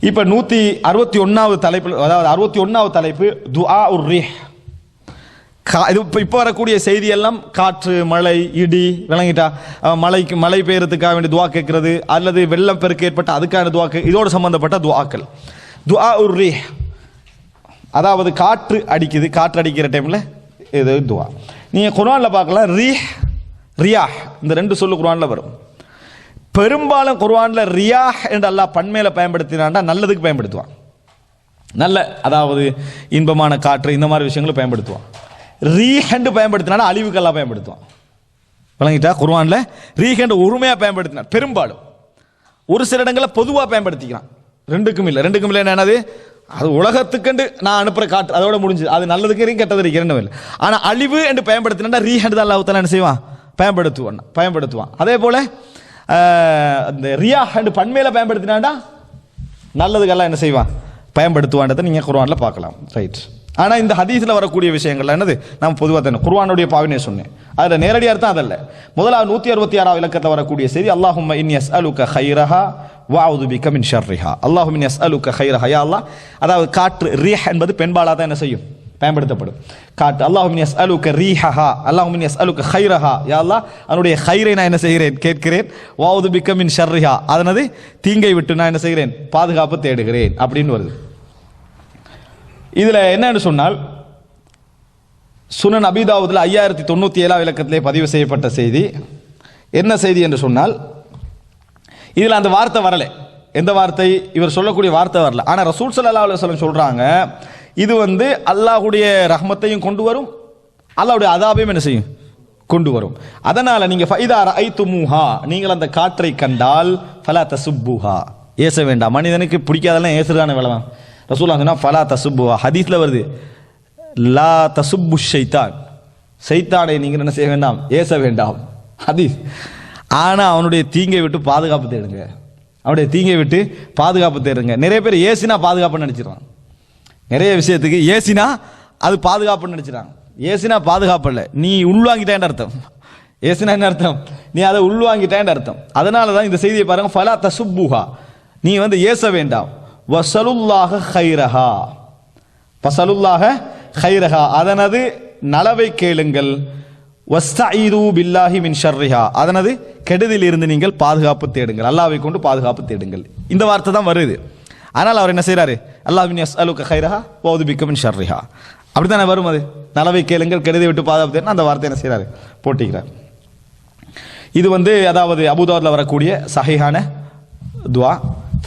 இப்ப நூத்தி அறுபத்தி ஒன்னாவது தலைப்பு அதாவது அறுபத்தி ஒன்னாவது தலைப்பு துஆ உர் ரீஹ். கா- இது இப்போ இப்போ வரக்கூடிய செய்தி எல்லாம் காற்று மழை இடி விளங்கிட்டா மழைக்கு மழை பெய்யறதுக்காக வேண்டிய துவா கேட்கறது அல்லது வெள்ளம் பெருக்கு ஏற்பட்ட அதுக்கான துவா இதோடு சம்பந்தப்பட்ட துவாக்கள். துஆ உர் ரீஹ். அதாவது காற்று அடிக்குது காற்று அடிக்கிற டைம்ல இது துவா. நீங்க குரானில் பார்க்கலாம் ரீஹ் ரியா இந்த ரெண்டு சொல்லு குரானில் வரும். பெரும்பாலும் குர்வானில் ரியாஹ் என்று அல்லாஹ் பண்மையில் பயன்படுத்தினாண்டா நல்லதுக்கு பயன்படுத்துவான். நல்ல அதாவது இன்பமான காற்று இந்த மாதிரி விஷயங்களை பயன்படுத்துவான். ரீஹண்டு பயன்படுத்தினா அழிவுக்கெல்லாம் பயன்படுத்துவான். விளங்கிட்டா? குர்வானில் ரீஹண்டு உரிமையாக பயன்படுத்தினார் பெரும்பாலும். ஒரு சில இடங்களில் பொதுவாக பயன்படுத்திக்கிறான். ரெண்டுக்கும் இல்லை. ரெண்டுக்கும் இல்லை என்னது? அது உலகத்துக்கண்டு நான் அனுப்புற காற்று. அதோட முடிஞ்சது அது நல்லதுக்கு இருக்கு கெட்டது இருக்கு. இல்லை. ஆனால் அழிவு என்று பயன்படுத்தினா ரீஹண்டு தான் அல்லாஹ் என்ன செய்வான்? பயன்படுத்துவான். பயன்படுத்துவான். அதே போல் அந்த ரியா அண்டு பன்மையில பயன்படுத்தினாண்டா நல்லதுக்கெல்லாம் என்ன செய்வான்? பயன்படுத்துவான்றதை நீங்கள் குர்வானில் பார்க்கலாம். ரைட் ஆனால் இந்த ஹதீஸில் வரக்கூடிய விஷயங்கள்ல என்னது? நான் பொதுவாக தானே குர்ஆனுடைய பாவினை சொன்னேன். அதில் நேரடியாக அர்த்தம் அதல்ல. முதலாவது நூற்றி அறுபத்தி ஆறாவது இலக்கத்தில் வரக்கூடிய செய்தி அல்லாஹும் இன் எஸ் அலுக்க ஹைரஹா வாவுது பிக்க மின் ஷர்ரிஹா. அல்லாஹும் இன் எஸ் அலுக்க ஹைரஹா யா அல்லாஹ் அதாவது காற்று ரிஹ் என்பது பெண்பாலாக தான் என்ன செய்யும்? பயன்படுத்தப்படும். காற்று அல்லாஹுமின் எஸ் அலுக்க ரீஹஹா அல்லாஹுமின் எஸ் அலுக்க ஹைரஹா யா அல்லா அதனுடைய ஹைரை நான் என்ன செய்கிறேன்? கேட்கிறேன். வாவுது பிக்கமின் ஷர்ரிஹா. அதனது தீங்கை விட்டு நான் என்ன செய்கிறேன்? பாதுகாப்பு தேடுகிறேன். அப்படின்னு வருது. இதில் என்னன்னு சொன்னால் சுனன் அபிதாவுதுல ஐயாயிரத்தி தொண்ணூற்றி ஏழாம் இலக்கத்திலே பதிவு செய்யப்பட்ட செய்தி. என்ன செய்தி என்று சொன்னால் இதில் அந்த வார்த்தை வரலை. எந்த வார்த்தை? இவர் சொல்லக்கூடிய வார்த்தை வரல. ஆனால் ரசூல் சல்லா அலுவலம் சொல்கிறாங்க இது வந்து அல்லாஹுடைய ரஹ்மத்தையும் கொண்டு வரும். அல்லாவுடைய அதாபையும் என்ன செய்யும்? கொண்டு வரும். அதனால நீங்க ஃபைதா ரஐத்துமுஹா நீங்கள் அந்த காற்றை கண்டால் ஃபலா தசுப்புஹா. ஏச வேண்டாம். மனிதனுக்கு பிடிக்காதெல்லாம் ஏசுறதான வேலை தான். ரசூலா சொன்னா ஃபலா தசுப்புஹா. ஹதீஸ்ல வருது. லா தசுப்பு ஷைத்தான். சைத்தானை நீங்கள் என்ன செய்ய வேண்டாம்? ஏச வேண்டாம். ஹதீஸ். ஆனால் அவனுடைய தீங்கை விட்டு பாதுகாப்பு தேடுங்க. அவனுடைய தீங்கை விட்டு பாதுகாப்பு தேடுங்க. நிறைய பேர் ஏசினா பாதுகாப்புன்னு நினைச்சிடறான் நிறைய விஷயத்துக்கு ஏசினா அது பாதுகாப்புன்னு நினச்சிட்டாங்க ஏசினா பாதுகாப்பு இல்லை. நீ உள்வாங்கிட்டேன்னு அர்த்தம். ஏசினா என்ன அர்த்தம்? நீ அதை உள்வாங்கிட்டேன் அர்த்தம். அதனால தான் இந்த செய்தியை பாருங்க ஃபலா தசுப்புஹா. நீ வந்து ஏச வேண்டாம். வசலுல்லாக ஹைரஹா. வசலுல்லாக ஹைரஹா. அதனது நலவை கேளுங்கள். வஸ்தஈது பில்லாஹி மின் ஷர்ரிஹா. அதனது கெடுதில் இருந்து நீங்கள் பாதுகாப்பு தேடுங்கள். அல்லாவை கொண்டு பாதுகாப்பு தேடுங்கள். இந்த வார்த்தை தான் வருது. ஆனால் அவர் என்ன செய்றாரு அல்லாஹ் எஸ் யஸ்அலுக ஹைரஹா வௌது பிக்க மின் ஷர்ரிஹா. அப்படித்தானே வரும் அது? நலவை கேளுங்கள் கெடுதி விட்டு பாதுகாப்பு அந்த வார்த்தை என்ன செய்கிறாரு? போட்டிக்கிறார். இது வந்து அதாவது அபுதாபில் வரக்கூடிய சஹிஹான துவா.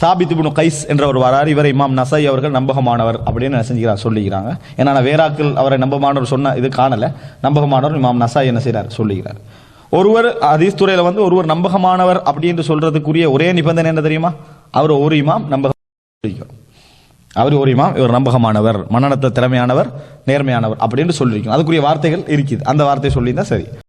சாபித் இப்னு கைஸ் என்றவர் வரார் இவர் இமாம் நசை அவர்கள் நம்பகமானவர் அப்படின்னு என்ன செஞ்சுக்கிறார் சொல்லிக்கிறாங்க. ஏன்னா நான் வேறாக்கள் அவரை நம்பகமானவர் சொன்ன இது காணலை. நம்பகமானவர் இமாம் நசாய் என்ன செய்கிறார்? சொல்லுகிறார் ஒருவர் அதீஸ் துறையில் வந்து ஒருவர் நம்பகமானவர் அப்படின்னு சொல்றதுக்குரிய ஒரே நிபந்தனை என்ன தெரியுமா? அவர் ஒரு இமாம் நம்பக அவர் ஒரு இமாம் இவர் நம்பகமானவர் மன்னனத்தில் திறமையானவர் நேர்மையானவர் அப்படின்னு சொல்லியிருக்கணும் அதுக்குரிய வார்த்தைகள் இருக்குது. அந்த வார்த்தையை சொல்லியிருந்தா சரி.